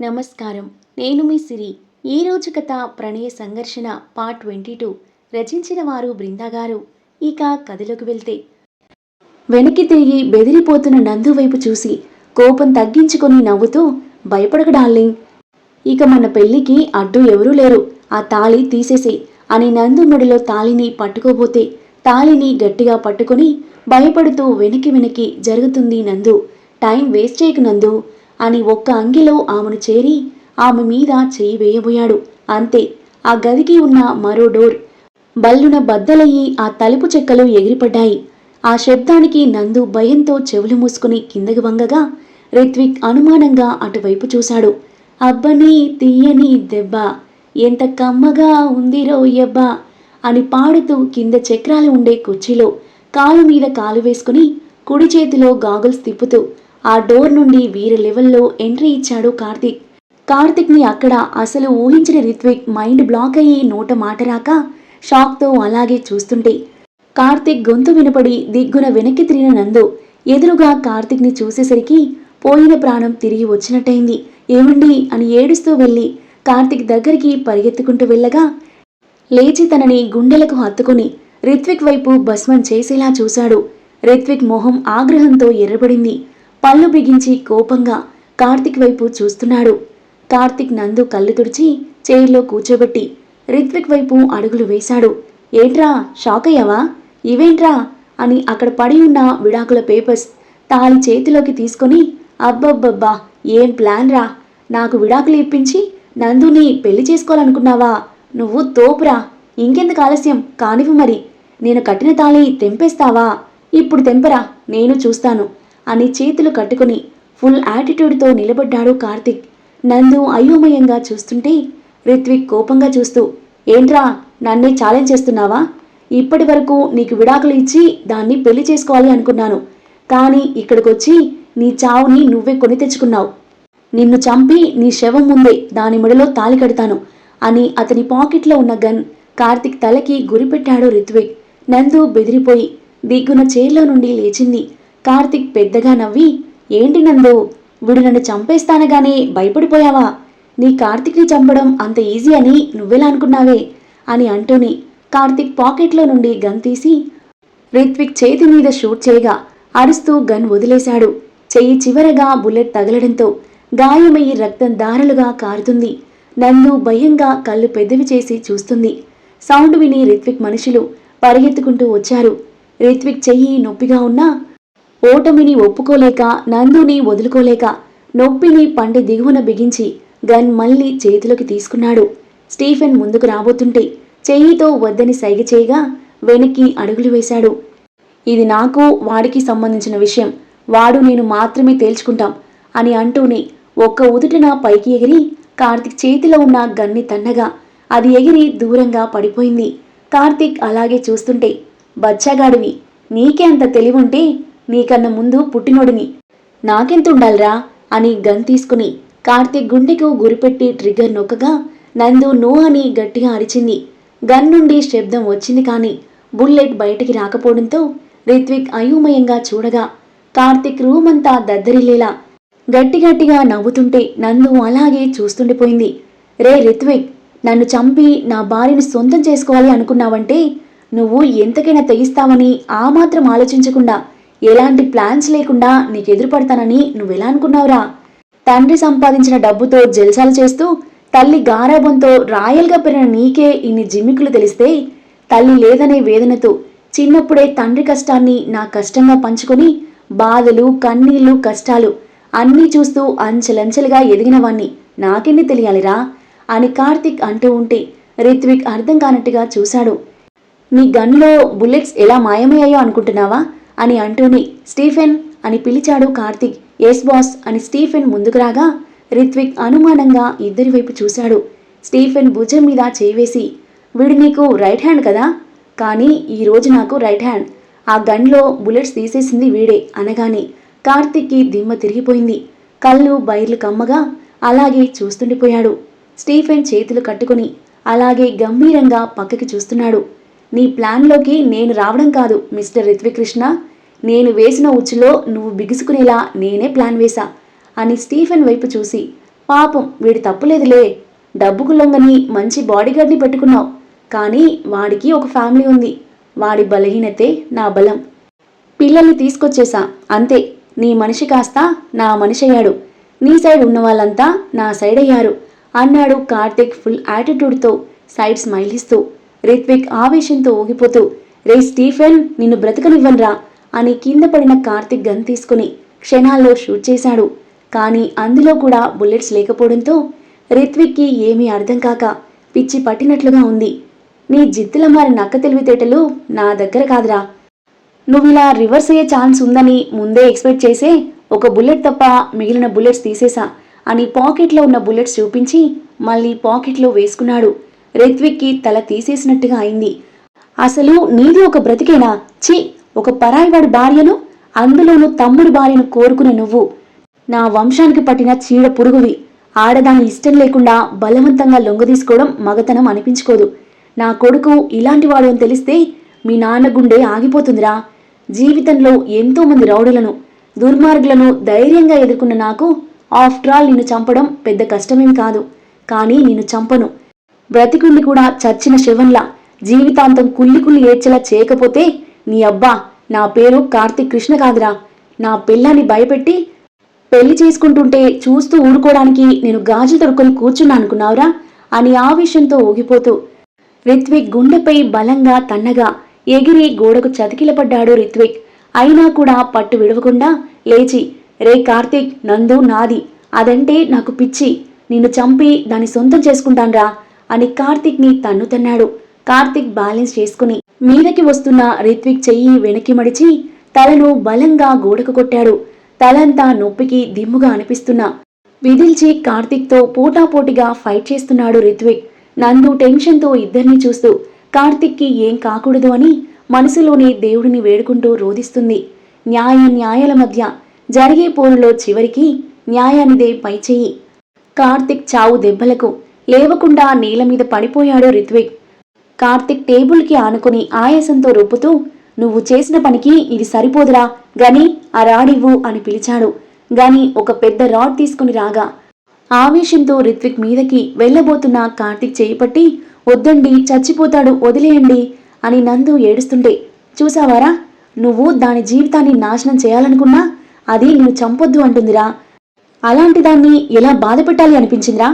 నమస్కారం. నేను మీ సిరి. ఈరోజు కథ ప్రణయ సంఘర్షణ పార్ట్ ట్వంటీ టూ. రచించిన వారు బృందాగారు ఇక కథలోకి వెళ్తే. వెనక్కి తిరిగి బెదిరిపోతున్న నందు వైపు చూసి కోపం తగ్గించుకొని నవ్వుతూ భయపడక డార్లింగ్. ఇక మన పెళ్ళికి అడ్డు ఎవరూ లేరు. ఆ తాళి తీసేసే అని నందు మెడలో తాళిని పట్టుకోబోతే తాళిని గట్టిగా పట్టుకొని భయపడుతూ వెనక్కి వెనక్కి జరుగుతుంది నందు. టైం వేస్ట్ చేయకు నందు. అని ఒక్క అంగిలో ఆమెను చేరి ఆమె మీద చేయి వేయబోయాడు. అంతే ఆ గదికి ఉన్న మరో డోర్. బల్లున బద్దలయ్యి ఆ తలుపు చెక్కలు ఎగిరిపడ్డాయి. ఆ శబ్దానికి నందు భయంతో చెవులు మూసుకుని కిందకి వంగగా రిత్విక్ అనుమానంగా అటువైపు చూశాడు. అబ్బని తీయని దెబ్బ ఎంత కమ్మగా ఉందిరో ఎబ్బా అని పాడుతూ కింద చక్రాలు ఉండే కుర్చీలో కాలు మీద కాలు వేసుకుని కుడి చేతిలో గాగుల్స్ తిప్పుతూ ఆ డోర్ నుండి వీరి లెవెల్లో ఎంట్రీ ఇచ్చాడు కార్తీక్. కార్తిక్ని అక్కడ అసలు ఊహించిన రిత్విక్ మైండ్ బ్లాక్ అయ్యి నోట మాట రాక షాక్తో అలాగే చూస్తుంటే కార్తిక్ గొంతు వినపడి దిగ్గున వెనక్కి తిరిగిన నందు. ఎదురుగా కార్తిక్ని చూసేసరికి పోయిన ప్రాణం తిరిగి వచ్చినట్టయింది. ఏమండి? అని ఏడుస్తూ వెళ్ళి కార్తిక్ దగ్గరికి పరిగెత్తుకుంటూ వెళ్ళగా లేచి తనని గుండెలకు హత్తుకుని రిత్విక్ వైపు భస్మం చేసేలా చూశాడు. రిత్విక్ మొహం ఆగ్రహంతో ఎర్రబడింది. పళ్ళు బిగించి కోపంగా కార్తిక్ వైపు చూస్తున్నాడు. కార్తిక్ నందు కళ్ళు తుడిచి చైర్లో కూర్చోబెట్టి రిత్విక్ వైపు అడుగులు వేశాడు. ఏంట్రా షాక్ అయ్యావా? ఇవేంట్రా? అని అక్కడ పడి ఉన్న విడాకుల పేపర్స్ తాళి చేతిలోకి తీసుకొని అబ్బబ్బబ్బా ఏం ప్లాన్ రా నాకు విడాకులు ఇప్పించి నందుని పెళ్ళి చేసుకోవాలనుకున్నావా? నువ్వు తోపురా. ఇంకెందుకు ఆలస్యం? కానివ్వు మరి. నేను కట్టిన తాళి తెంపేస్తావా? ఇప్పుడు తెంపరా. నేను చూస్తాను. అని చేతులు కట్టుకుని ఫుల్ యాటిట్యూడ్తో నిలబడ్డాడు కార్తిక్. నందు అయోమయంగా చూస్తుంటే రిత్విక్ కోపంగా చూస్తూ ఏంట్రా నన్నే ఛాలెంజ్ చేస్తున్నావా? ఇప్పటి వరకు నీకు విడాకులు ఇచ్చి దాన్ని పెళ్ళి చేసుకోవాలి అనుకున్నాను. కానీ ఇక్కడికొచ్చి నీ చావుని నువ్వే కొని తెచ్చుకున్నావు. నిన్ను చంపి నీ శవం ముందే దాని మెడలో తాలి కడతాను అని అతని పాకెట్లో ఉన్న గన్ కార్తిక్ తలకి గురిపెట్టాడు రిత్విక్. నందు బెదిరిపోయి దిగ్గున చైర్లో నుండి లేచింది. కార్తిక్ పెద్దగా నవ్వి ఏంటి నందు? వీడు నన్ను చంపేస్తానగానే భయపడిపోయావా? నీ కార్తిక్ని చంపడం అంత ఈజీ అని నువ్వెలా అనుకున్నావే? అని అంటూనే కార్తిక్ పాకెట్లో నుండి గన్ తీసి రిత్విక్ చేతి మీద షూట్ చేయగా అరుస్తూ గన్ వదిలేశాడు. చెయ్యి చివరగా బుల్లెట్ తగలడంతో గాయమయ్యి రక్తం దారలుగా కారుతుంది. నందు భయంగా కళ్ళు పెద్దవి చేసి చూస్తుంది. సౌండ్ విని రిత్విక్ మనుషులు పరిగెత్తుకుంటూ వచ్చారు. రిత్విక్ చెయ్యి నొప్పిగా ఉన్నా ఓటమిని ఒప్పుకోలేక నందుని వదులుకోలేక నొప్పిని పండి దిగువన బిగించి గన్ మళ్ళీ చేతిలోకి తీసుకున్నాడు. స్టీఫెన్ ముందుకు రాబోతుంటే చెయ్యితో వద్దని సైగ చేయగా వెనక్కి అడుగులు వేశాడు. ఇది నాకు వాడికి సంబంధించిన విషయం. వాడు నేను మాత్రమే తేల్చుకుంటాం అని అంటూనే ఒక్క ఉదుటిన పైకి ఎగిరి కార్తిక్ చేతిలో ఉన్న గన్ని తన్నగా అది ఎగిరి దూరంగా పడిపోయింది. కార్తిక్ అలాగే చూస్తుంటే బచ్చగాడివి నీకే అంత తెలివుంటే నీకన్నా ముందు పుట్టినోడిని. నాకెంతుండాలిరా? అని గన్ తీసుకుని కార్తీక్ గుండెకు గురిపెట్టి ట్రిగ్గర్ నొక్కగా నందు నో అని గట్టిగా అరిచింది. గన్ నుండి శబ్దం వచ్చింది కానీ బుల్లెట్ బయటికి రాకపోవడంతో రిత్విక్ అయోమయంగా చూడగా కార్తిక్ రూమ్ అంతా దద్దరిల్లేలా గట్టి గట్టిగా నవ్వుతుంటే నందు అలాగే చూస్తుండిపోయింది రే రిత్విక్ నన్ను చంపి నా భార్యను సొంతం చేసుకోవాలి అనుకున్నావంటే నువ్వు ఎంతకైనా తెగిస్తావని ఆ మాత్రం ఆలోచించకుండా ఎలాంటి ప్లాన్స్ లేకుండా నీకు ఎదురుపడతానని నువ్వెలా అనుకున్నావురా? తండ్రి సంపాదించిన డబ్బుతో జల్సాలు చేస్తూ తల్లి గారాబంతో రాయల్గా పెరిగిన నీకే ఇన్ని జిమ్మికులు తెలిస్తే తల్లి లేదనే వేదనతో చిన్నప్పుడే తండ్రి కష్టాన్ని నా కష్టంగా పంచుకొని బాధలు కన్నీళ్ళు కష్టాలు అన్నీ చూస్తూ అంచెలంచెలుగా ఎదిగినవాణ్ణి నాకెన్ని తెలియాలిరా? అని కార్తిక్ అంటూ ఉంటే రిత్విక్ అర్థం కానట్టుగా చూశాడు. నీ గన్లో బుల్లెట్స్ ఎలా మాయమయ్యాయో అనుకుంటున్నావా? అని అంటూనే స్టీఫెన్ అని పిలిచాడు కార్తిక్. ఎస్ బాస్ అని స్టీఫెన్ ముందుకు రాగా రిత్విక్ అనుమానంగా ఇద్దరి వైపు చూశాడు. స్టీఫెన్ భుజం మీద చేవేసి వీడు నీకు రైట్ హ్యాండ్ కదా? కానీ ఈరోజు నాకు రైట్ హ్యాండ్. ఆ గన్లో బుల్లెట్స్ తీసేసింది వీడే అనగానే కార్తిక్కి దిమ్మ తిరిగిపోయింది. కళ్ళు బైర్లు కమ్మగా అలాగే చూస్తుండిపోయాడు. స్టీఫెన్ చేతులు కట్టుకుని అలాగే గంభీరంగా పక్కకి చూస్తున్నాడు. నీ ప్లాన్లోకి నేను రావడం కాదు మిస్టర్ రిత్వికృష్ణ. నేను వేసిన ఉచ్చులో నువ్వు బిగుసుకునేలా నేనే ప్లాన్ వేశా అని స్టీఫెన్ వైపు చూసి. పాపం వీడి తప్పులేదులే. డబ్బుకు లొంగని మంచి బాడీగార్డ్ని పెట్టుకున్నావు. కానీ వాడికి ఒక ఫ్యామిలీ ఉంది. వాడి బలహీనతే నా బలం. పిల్లల్ని తీసుకొచ్చేసా అంతే నీ మనిషి కాస్త నా మనిషి అయ్యాడు. నీ సైడ్ ఉన్న వాళ్ళంతా నా సైడ్ అయ్యారు అన్నాడు కార్తిక్ ఫుల్ యాటిట్యూడ్తో సైడ్ స్మైల్ ఇస్తూ. రిత్విక్ ఆవేశంతో ఊగిపోతూ రే స్టీఫెన్ నిన్ను బ్రతకనివ్వనురా అని కింద పడిన కార్తిక్ గన్ తీసుకుని క్షణాల్లో షూట్ చేశాడు. కానీ అందులో కూడా బుల్లెట్స్ లేకపోవడంతో రిత్విక్కి ఏమీ అర్థం కాక పిచ్చి పట్టినట్లుగా ఉంది. నీ జిత్తుల మారి నక్క తెలివితేటలు నా దగ్గర కాదురా. నువ్విలా రివర్స్ అయ్యే ఛాన్స్ ఉందని ముందే ఎక్స్పెక్ట్ చేసే ఒక బుల్లెట్ తప్ప మిగిలిన బుల్లెట్స్ తీసేశా అని పాకెట్లో ఉన్న బుల్లెట్స్ చూపించి మళ్ళీ పాకెట్లో వేసుకున్నాడు. రిత్విక్కి తల తీసేసినట్టుగా అయింది. అసలు నీది ఒక బ్రతికేనా? ఛీ! ఒక పరాయివాడి భార్యను అందులోనూ తమ్ముడి భార్యను కోరుకునే నువ్వు. నా వంశానికి పట్టిన చీడ పురుగువి. ఆడదాని ఇష్టం లేకుండా బలవంతంగా లొంగదీసుకోవడం మగతనం అనిపించుకోదు. నా కొడుకు ఇలాంటివాడు అని తెలిస్తే మీ నాన్న గుండె ఆగిపోతుందిరా. జీవితంలో ఎంతోమంది రౌడులను దుర్మార్గులను ధైర్యంగా ఎదుర్కొన్న నాకు ఆఫ్టర్ ఆల్ నిన్ను చంపడం పెద్ద కష్టమేమి కాదు. కానీ నిన్ను చంపను. బ్రతికుండి కూడా చచ్చిన శవంలా జీవితాంతం కుల్లి కుల్లి ఏడ్చేలా చేయకపోతే నీ అబ్బా నా పేరు కార్తీక్ కృష్ణ కాదురా. నా పిల్లాన్ని భయపెట్టి పెళ్ళి చేసుకుంటుంటే చూస్తూ ఊరుకోవడానికి నేను గాజు తొడుకొని కూర్చున్నా అనుకున్నావురా? అని ఆవేశంతో ఊగిపోతూ రిత్విక్ గుండెపై బలంగా తన్నగా ఎగిరి గోడకు చతికిలపడ్డాడు రిత్విక్. అయినా కూడా పట్టు విడవకుండా లేచి రే కార్తీక్ నందు నాది. అదంటే నాకు పిచ్చి. నిన్ను చంపి దాన్ని సొంతం చేసుకుంటాన్రా. అని కార్తీక్ని తన్ను తన్నాడు. కార్తిక్ బ్యాలెన్స్ చేసుకుని మీదకి వస్తున్న రిత్విక్ చెయ్యి వెనక్కి మడిచి తలను బలంగా గోడకు కొట్టాడు. తలంతా నొప్పికి దిమ్ముగా అనిపిస్తున్నా. విదిల్చి కార్తిక్తో పోటాపోటీగా ఫైట్ చేస్తున్నాడు రిత్విక్. నందు టెన్షన్తో ఇద్దరిని చూస్తూ కార్తిక్కి ఏం కాకూడదు అని మనసులోనే దేవుడిని వేడుకుంటూ రోధిస్తుంది. న్యాయ న్యాయాల మధ్య జరిగే పోరులో చివరికి న్యాయానిదే పైచేయి. కార్తిక్ చావు దెబ్బలకు లేవకుండా నేల మీద పడిపోయాడు రిత్విక్ కార్తిక్ టేబుల్కి ఆనుకుని ఆయాసంతో రొప్పుతూ నువ్వు చేసిన పనికి ఇది సరిపోదురా గని ఆ రాడివ్వు అని పిలిచాడు. గని ఒక పెద్ద రాడ్ తీసుకుని రాగా ఆవేశంతో రిత్విక్ మీదకి వెళ్ళబోతున్న కార్తిక్ చేయిపట్టి వద్దండి చచ్చిపోతాడు వదిలేయండి అని నందు ఏడుస్తుంటే చూసావారా నువ్వు దాని జీవితాన్ని నాశనం చేయాలనుకున్నా అది నువ్వు చంపొద్దు అంటుందిరా. అలాంటి దాన్ని ఎలా బాధ పెట్టాలి అనిపించిందిరా?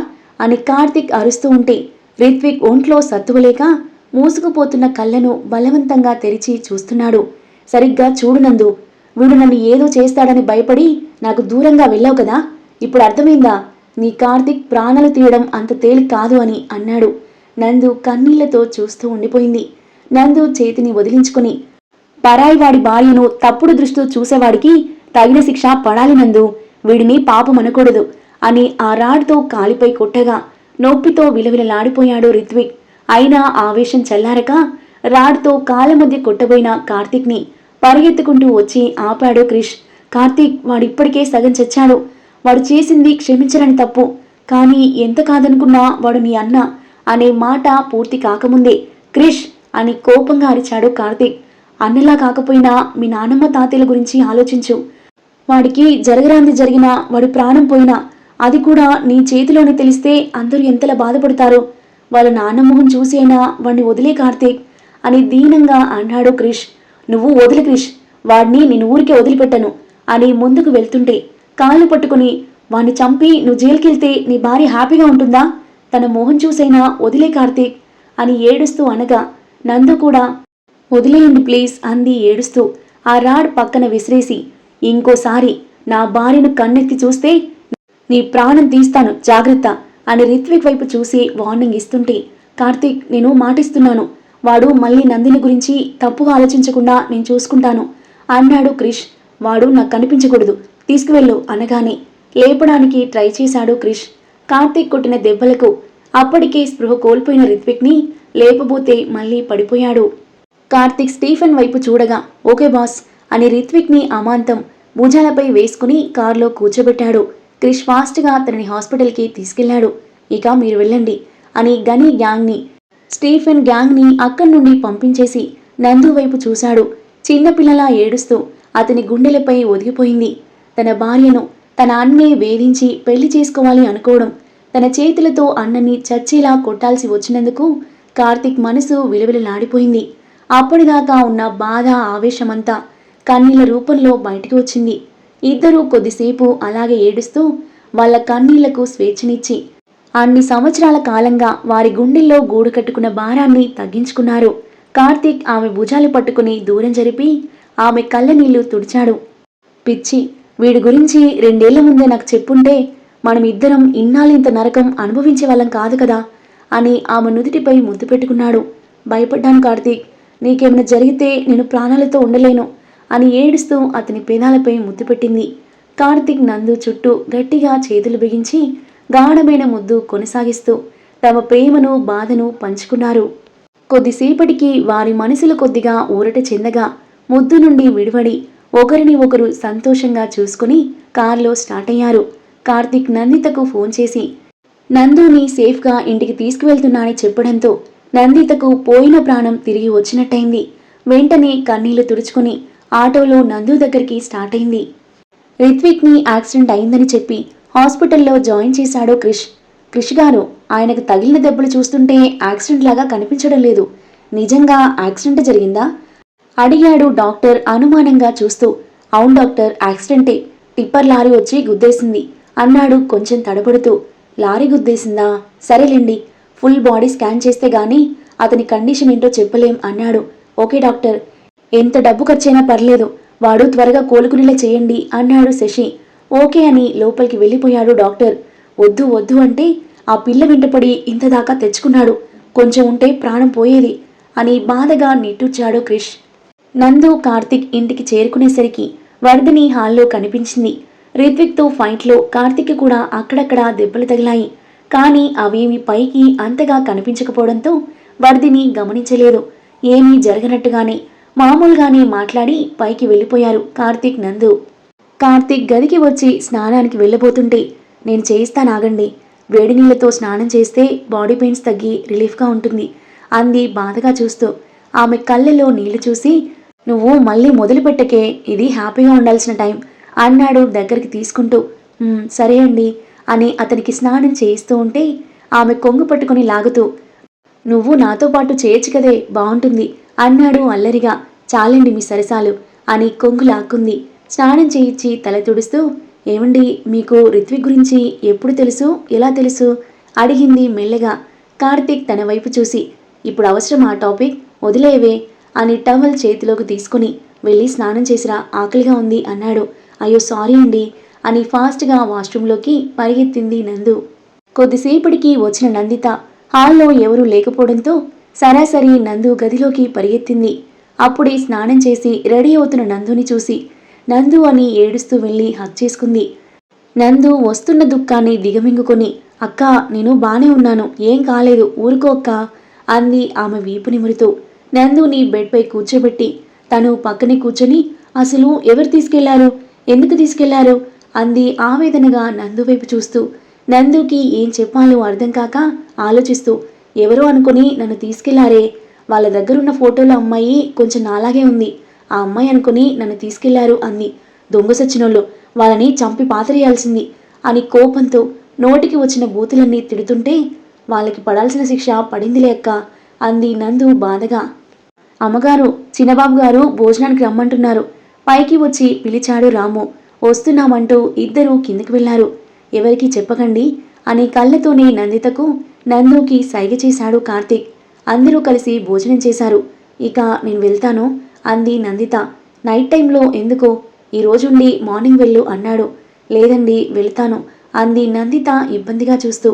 అని కార్తిక్ అరుస్తూ ఉంటే రిత్విక్ ఒంట్లో సత్తువలేక మూసుకుపోతున్న కళ్ళను బలవంతంగా తెరిచి చూస్తున్నాడు. సరిగ్గా చూడు నందు వీడు నన్ను ఏదో చేస్తాడని భయపడి నాకు దూరంగా వెళ్ళావు కదా? ఇప్పుడు అర్థమైందా? నీ కార్తిక్ ప్రాణాలు తీయడం అంత తేలి కాదు అని అన్నాడు. నందు కన్నీళ్ళతో చూస్తూ ఉండిపోయింది. నందు చేతిని వదిలించుకుని పరాయివాడి భార్యను తప్పుడు దృష్టితో చూసేవాడికి తగిన శిక్ష పడాలి నందు. వీడిని పాపమనకూడదు అని ఆ రాడ్తో కాలిపై కొట్టగా నొప్పితో విలవిలలాడిపోయాడు రిత్విక్. అయినా ఆవేశం చల్లారక రాడ్తో కాళ్ళ మధ్య కొట్టబోయిన కార్తీక్ని పరిగెత్తుకుంటూ వచ్చి ఆపాడు క్రిష్. కార్తీక్ వాడిప్పటికే సగం చచ్చాడు. వాడు చేసింది క్షమించరని తప్పు. కానీ ఎంత కాదనుకున్నా వాడు నీ అన్న అనే మాట పూర్తి కాకముందే క్రిష్ అని కోపంగా అరిచాడు కార్తీక్. అన్నలా కాకపోయినా మీ నానమ్మ తాతయ్యల గురించి ఆలోచించు. వాడికి జరగరాంది జరిగినా వాడి ప్రాణం పోయినా అది కూడా నీ చేతిలోని తెలిస్తే అందరూ ఎంతలా బాధపడతారో. వాళ్ళ నాన్న మొహం చూసి అయినా వదిలే కార్తీక్ అని దీనంగా అన్నాడు క్రిష్. నువ్వు వదిలి క్రిష్. వాడిని నేను ఊరికే వదిలిపెట్టను అని ముందుకు వెళ్తుంటే కాళ్ళు పట్టుకుని వాణ్ణి చంపి నువ్వు జైలుకెళ్తే నీ భార్య హ్యాపీగా ఉంటుందా? తన మొహం చూసైనా వదిలే కార్తీక్ అని ఏడుస్తూ అనగా నందు కూడా వదిలేయండి ప్లీజ్ అంది ఏడుస్తూ. ఆ రాడ్ పక్కన విసిరేసి ఇంకోసారి నా భార్యను కన్నెత్తి చూస్తే నీ ప్రాణం తీస్తాను జాగ్రత్త అని రిత్విక్ వైపు చూసి వార్నింగ్ ఇస్తుంటే కార్తీక్ నేను మాటిస్తున్నాను. వాడు మళ్ళీ నందిని గురించి తప్పుగా ఆలోచించకుండా నేను చూసుకుంటాను. అన్నాడు క్రిష్. వాడు నాకు కనిపించకూడదు. తీసుకువెళ్ళు అనగానే లేపడానికి ట్రై చేశాడు క్రిష్. కార్తీక్ కొట్టిన దెబ్బలకు అప్పటికే స్పృహ కోల్పోయిన రిత్విక్ని లేపబోతే మళ్ళీ పడిపోయాడు. కార్తీక్ స్టీఫెన్ వైపు చూడగా ఓకే బాస్ అని రిత్విక్ని అమాంతం భుజాలపై వేసుకుని కారులో కూర్చోబెట్టాడు. క్రిష్ ఫాస్ట్గా అతనిని హాస్పిటల్కి తీసుకెళ్ళాడు. ఇక మీరు వెళ్ళండి అని గని గ్యాంగ్ని స్టీఫెన్ గ్యాంగ్ని అక్కడి నుండి పంపించేసి నందు వైపు చూశాడు. చిన్నపిల్లలా ఏడుస్తూ అతని గుండెలపై ఒదిగిపోయింది. తన భార్యను తన అన్నే వేధించి పెళ్ళి చేసుకోవాలి అనుకోవడం తన చేతులతో అన్నని చచ్చేలా కొట్టాల్సి వచ్చినందుకు కార్తిక్ మనసు విలువలలాడిపోయింది. అప్పటిదాకా ఉన్న బాధ ఆవేశమంతా కన్నీళ్ళ రూపంలో బయటికి వచ్చింది. ఇద్దరూ కొద్దిసేపు అలాగే ఏడుస్తూ వాళ్ళ కన్నీళ్ళకు స్వేచ్ఛనిచ్చి అన్ని సంవత్సరాల కాలంగా వారి గుండెల్లో గూడు కట్టుకున్న భారాన్ని తగ్గించుకున్నారు. కార్తీక్ ఆమె భుజాలు పట్టుకుని దూరం జరిపి ఆమె కళ్ళనీళ్ళు తుడిచాడు. పిచ్చి వీడి గురించి రెండేళ్ళ ముందే నాకు చెప్పుంటే మనం ఇద్దరం ఇన్నాళ్ళింత నరకం అనుభవించే వాళ్ళం కాదు కదా అని ఆమె నుదిటిపై ముద్దు పెట్టుకున్నాడు. భయపడ్డాను కార్తీక్ నీకేమైనా జరిగితే నేను ప్రాణాలతో ఉండలేను. అని ఏడుస్తూ అతని పెదాలపై ముద్దు పెట్టింది. కార్తిక్ నందు చుట్టూ గట్టిగా చేతులు బిగించి గాఢమైన ముద్దు కొనసాగిస్తూ తమ ప్రేమను బాధను పంచుకున్నారు. కొద్దిసేపటికి వారి మనసులు కొద్దిగా ఊరట చెందగా ముద్దు నుండి విడివడి ఒకరిని ఒకరు సంతోషంగా చూసుకుని కారులో స్టార్ట్ అయ్యారు. కార్తిక్ నందితకు ఫోన్ చేసి నందుని సేఫ్గా ఇంటికి తీసుకువెళ్తున్నానని చెప్పడంతో నందితకు పోయిన ప్రాణం తిరిగి వచ్చినట్టయింది. వెంటనే కన్నీళ్ళు తుడుచుకుని ఆటోలో నందు దగ్గరికి స్టార్ట్ అయింది. రిత్విక్ని యాక్సిడెంట్ అయిందని చెప్పి హాస్పిటల్లో జాయిన్ చేశాడు క్రిష్. క్రిష్ గారు ఆయనకు తగిలిన దెబ్బలు చూస్తుంటే యాక్సిడెంట్ లాగా కనిపించడం లేదు. నిజంగా యాక్సిడెంట్ జరిగిందా? అడిగాడు డాక్టర్ అనుమానంగా చూస్తూ. అవును డాక్టర్ యాక్సిడెంటే. టిప్పర్ లారీ వచ్చి గుద్దేసింది అన్నాడు కొంచెం తడబడుతూ. లారీ గుద్దేసిందా? సరేలేండి ఫుల్ బాడీ స్కాన్ చేస్తే గానీ అతని కండిషన్ ఏంటో చెప్పలేం అన్నాడు. ఓకే డాక్టర్ ఎంత డబ్బు ఖర్చైనా పర్లేదు వాడు త్వరగా కోలుకునేలా చేయండి అన్నాడు శశి. ఓకే అని లోపలికి వెళ్ళిపోయాడు డాక్టర్. వద్దు వద్దు అంటే ఆ పిల్ల వెంటపడి ఇంతదాకా తెచ్చుకున్నాడు. కొంచెం ఉంటే ప్రాణం పోయేది అని బాధగా నిట్టూర్చాడు క్రిష్. నందు కార్తిక్ ఇంటికి చేరుకునేసరికి వరదని హాల్లో కనిపించింది. రిత్విక్తో ఫైట్లో కార్తిక్ కూడా అక్కడక్కడ దెబ్బలు తగిలాయి. కానీ అవేమి పైకి అంతగా కనిపించకపోవడంతో వర్ధిని గమనించలేదు. ఏమీ జరగనట్టుగానే మామూలుగానే మాట్లాడి పైకి వెళ్ళిపోయారు కార్తీక్ నందు. కార్తీక్ గదికి వచ్చి స్నానానికి వెళ్ళబోతుంటే నేను చేయిస్తానాగండి వేడి నీళ్ళతో స్నానం చేస్తే బాడీ పెయిన్స్ తగ్గి రిలీఫ్గా ఉంటుంది అంది బాధగా చూస్తూ. ఆమె కళ్ళలో నీళ్ళు చూసి నువ్వు మళ్ళీ మొదలుపెట్టకే ఇది హ్యాపీగా ఉండాల్సిన టైం అన్నాడు దగ్గరికి తీసుకుంటూ. సరే అండి అని అతనికి స్నానం చేయిస్తూ ఉంటే ఆమె కొంగు పట్టుకుని లాగుతూ నువ్వు నాతో పాటు చేయొచ్చు కదే బాగుంటుంది. అన్నాడు అల్లరిగా. చాలండి మీ సరసాలు అని కొంగు లాక్కుంది స్నానం చేయించి తల తుడుస్తూ ఏమండి మీకు రిత్విక్ గురించి ఎప్పుడు తెలుసు? ఎలా తెలుసు? అడిగింది మెల్లగా. కార్తీక్ తన వైపు చూసి ఇప్పుడు అవసరం ఆ టాపిక్? వదిలేవే అని టవల్ చేతిలోకి తీసుకుని వెళ్ళి స్నానం చేసిరా ఆకలిగా ఉంది అన్నాడు. అయ్యో సారీ అండి అని ఫాస్ట్గా వాష్రూంలోకి పరిగెత్తింది నందు. కొద్దిసేపటికి వచ్చిన నందిత హాల్లో ఎవరూ లేకపోవడంతో సరాసరి నందు గదిలోకి పరిగెత్తింది. అప్పుడే స్నానం చేసి రెడీ అవుతున్న నందుని చూసి నందు అని ఏడుస్తూ వెళ్ళి హక్ చేసుకుంది. నందు వస్తున్న దుఃఖాన్ని దిగమింగుకొని అక్క నేను బానే ఉన్నాను. ఏం కాలేదు. ఊరుకో అక్క అంది ఆమె వీపు నిమురుతూ. నందుని బెడ్పై కూర్చోబెట్టి తను పక్కనే కూర్చొని అసలు ఎవరు తీసుకెళ్ళారు? ఎందుకు తీసుకెళ్ళారు? అంది ఆవేదనగా నందు వైపు చూస్తూ. నందుకి ఏం చెప్పాలో అర్థం కాక ఆలోచిస్తూ ఎవరో అనుకుని నన్ను తీసుకెళ్ళారే. వాళ్ళ దగ్గరున్న ఫోటోలో అమ్మాయి కొంచెం నాలాగే ఉంది. ఆ అమ్మాయి అనుకుని నన్ను తీసుకెళ్ళారు అంది. దొంగ సచ్చినోళ్ళు వాళ్ళని చంపి పాతరేయాల్సింది అని కోపంతో నోటికి వచ్చిన బూతులన్నీ తిడుతుంటే వాళ్ళకి పడాల్సిన శిక్ష పడిందిలే అక్క అంది నందు బాధగా. అమ్మగారు చిన్నబాబు గారు భోజనానికి రమ్మంటున్నారు. పైకి వచ్చి పిలిచాడు రాము. వస్తున్నామంటూ ఇద్దరూ కిందికి వెళ్ళారు ఎవరికీ చెప్పకండి అని కళ్ళతోనే నందితకు నందుకి సైగ చేశాడు కార్తీక్. అందరూ కలిసి భోజనం చేశారు. ఇక నేను వెళ్తాను అంది నందిత. నైట్ టైంలో ఎందుకో ఈ రోజుండి మార్నింగ్ వెళ్ళు అన్నాడు. లేదండి వెళ్తాను అంది నందిత ఇబ్బందిగా చూస్తూ.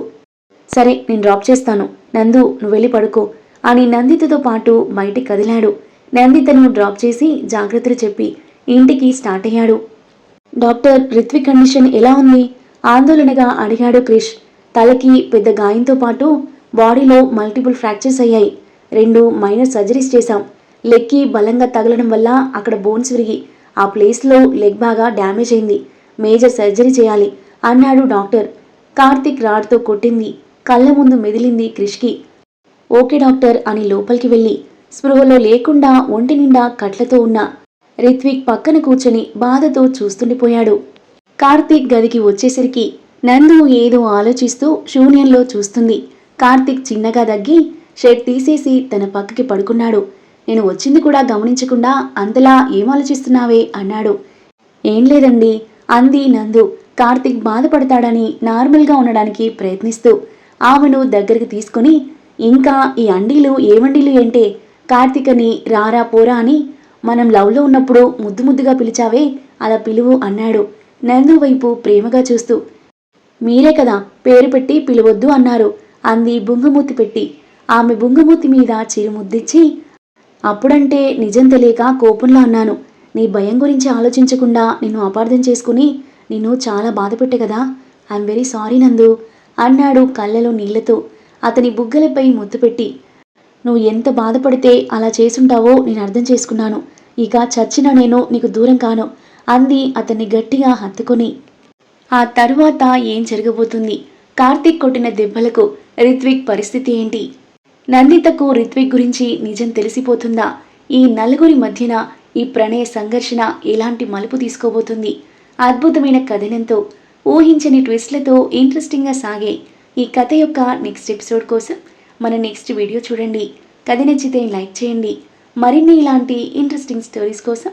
సరే నేను డ్రాప్ చేస్తాను. నందు నువ్వు వెళ్ళి పడుకో అని నందితతో పాటు బయటికి కదిలాడు. నందితను డ్రాప్ చేసి జాగ్రత్తలు చెప్పి ఇంటికి స్టార్ట్ అయ్యాడు. డాక్టర్ రిత్విక్ కండిషన్ ఎలా ఉంది? ఆందోళనగా అడిగాడు క్రిష్. తలకి పెద్ద గాయంతో పాటు బాడీలో మల్టిపుల్ ఫ్రాక్చర్స్ అయ్యాయి. రెండు మైనర్ సర్జరీస్ చేశాం. లెగ్కి బలంగా తగలడం వల్ల అక్కడ బోన్స్ విరిగి ఆ ప్లేస్లో లెగ్ బాగా డ్యామేజ్ అయింది. మేజర్ సర్జరీ చేయాలి అన్నాడు డాక్టర్. కార్తిక్ రాడ్తో కొట్టింది. కళ్ళ ముందు మెదిలింది క్రిష్కి. ఓకే డాక్టర్ అని లోపలికి వెళ్ళి స్పృహలో లేకుండా ఒంటి నిండా కట్లతో ఉన్న రిత్విక్ పక్కన కూర్చొని బాధతో చూస్తుండిపోయాడు. కార్తీక్ గదికి వచ్చేసరికి నందు ఏదో ఆలోచిస్తూ శూన్యంలో చూస్తుంది. కార్తీక్ చిన్నగా దగ్గి షర్ట్ తీసేసి తన పక్కకి పడుకున్నాడు. నేను వచ్చింది కూడా గమనించకుండా అంతలా ఏం ఆలోచిస్తున్నావే అన్నాడు. ఏం లేదండి అంది నందు. కార్తీక్ బాధపడతాడని నార్మల్గా ఉండడానికి ప్రయత్నిస్తూ ఆమెను దగ్గరికి తీసుకుని ఇంకా ఈ అండీలు ఏ వండీలు కార్తీక్ కార్తీకని రారా పోరా అని మనం లవ్లో ఉన్నప్పుడు ముద్దు ముద్దుగా పిలిచావే అలా పిలువు అన్నాడు. నందు వైపు ప్రేమగా చూస్తూ మీరే కదా పేరు పెట్టి పిలవద్దు అన్నారు. అంది బుంగమూతి పెట్టి. ఆమె బుంగమూతి మీద చిరుముద్దిచ్చి అప్పుడంటే నిజం తెలియక కోపంలో అన్నాను. నీ భయం గురించి ఆలోచించకుండా నిన్ను అపార్థం చేసుకుని నిన్ను చాలా బాధ పెట్టే కదా. ఐఎమ్ వెరీ సారీ నందు అన్నాడు కళ్ళలో నీళ్ళతో. అతని బుగ్గలపై ముద్దు పెట్టి నువ్వు ఎంత బాధపడితే అలా చేసుంటావో నేను అర్థం చేసుకున్నాను. ఇక చచ్చిన నేను నీకు దూరం కాను. అంది అతన్ని గట్టిగా హత్తుకొని. ఆ తరువాత ఏం జరగబోతుంది? కార్తీక్ కొట్టిన దెబ్బలకు రిత్విక్ పరిస్థితి ఏంటి? నందితకు రిత్విక్ గురించి నిజం తెలిసిపోతుందా? ఈ నలుగురి మధ్యన ఈ ప్రణయ సంఘర్షణ ఎలాంటి మలుపు తీసుకోబోతుంది? అద్భుతమైన కథనంతో ఊహించని ట్విస్ట్లతో ఇంట్రెస్టింగ్గా సాగే ఈ కథ యొక్క నెక్స్ట్ ఎపిసోడ్ కోసం మన నెక్స్ట్ వీడియో చూడండి. కథ నచ్చితే లైక్ చేయండి. మరిన్ని ఇలాంటి ఇంట్రెస్టింగ్ స్టోరీస్ కోసం